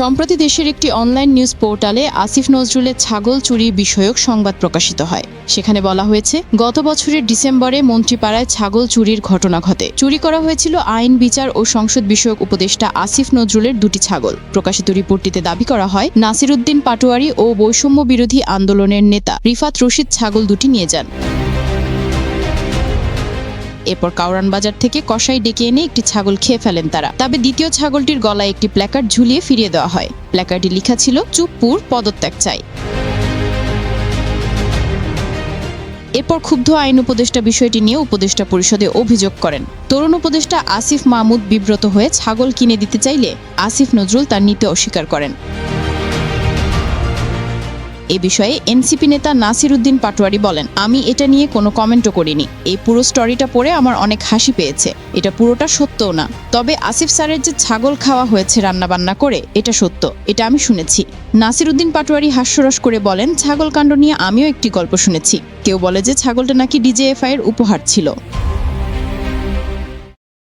সম্প্রতি দেশের একটি অনলাইন নিউজ পোর্টালে আসিফ নজরুলের ছাগল চুরি বিষয়ক সংবাদ প্রকাশিত হয়। সেখানে বলা হয়েছে, গত বছরের ডিসেম্বরে মন্ত্রীপাড়ায় ছাগল চুরির ঘটনা ঘটে। চুরি করা হয়েছিল আইন, বিচার ও সংসদ বিষয়ক উপদেষ্টা আসিফ নজরুলের দুটি ছাগল। প্রকাশিত রিপোর্টটিতে দাবি করা হয় নাসিরুদ্দিন পাটোয়ারি ও বৈষম্য বিরোধী আন্দোলনের নেতা রিফাত রশিদ ছাগল দুটি নিয়ে যান। এরপর কাউরান বাজার থেকে কসাই ডেকে এনে একটি ছাগল খেয়ে ফেলেন তারা। তবে দ্বিতীয় ছাগলটির গলায় একটি প্ল্যাকার্ড ঝুলিয়ে ফিরিয়ে দেওয়া হয়। প্ল্যাকার্ডে লেখা ছিল চুপপুর পদত্যাগ চাই। এরপর ক্ষুব্ধ আইন উপদেষ্টা বিষয়টি নিয়ে উপদেষ্টা পরিষদে অভিযোগ করেন। তরুণ উপদেষ্টা আসিফ মাহমুদ বিব্রত হয়ে ছাগল কিনে দিতে চাইলে আসিফ নজরুল তা নিতে অস্বীকার করেন। এ বিষয়ে এনসিপি নেতা নাসির উদ্দিন পাটোয়ারি বলেন, আমি এটা নিয়ে কোনো কমেন্টও করিনি। এই পুরো স্টোরিটা পড়ে আমার অনেক হাসি পেয়েছে। এটা পুরোটা সত্যও না। তবে আসিফ স্যারের যে ছাগল খাওয়া হয়েছে রান্নাবান্না করে, এটা সত্য। এটা আমি শুনেছি। নাসির উদ্দিন পাটোয়ারি হাস্যরস করে বলেন, ছাগল কাণ্ড নিয়ে আমিও একটি গল্প শুনেছি। কেউ বলে যে ছাগলটা নাকি ডিজেএফআই এর উপহার ছিল।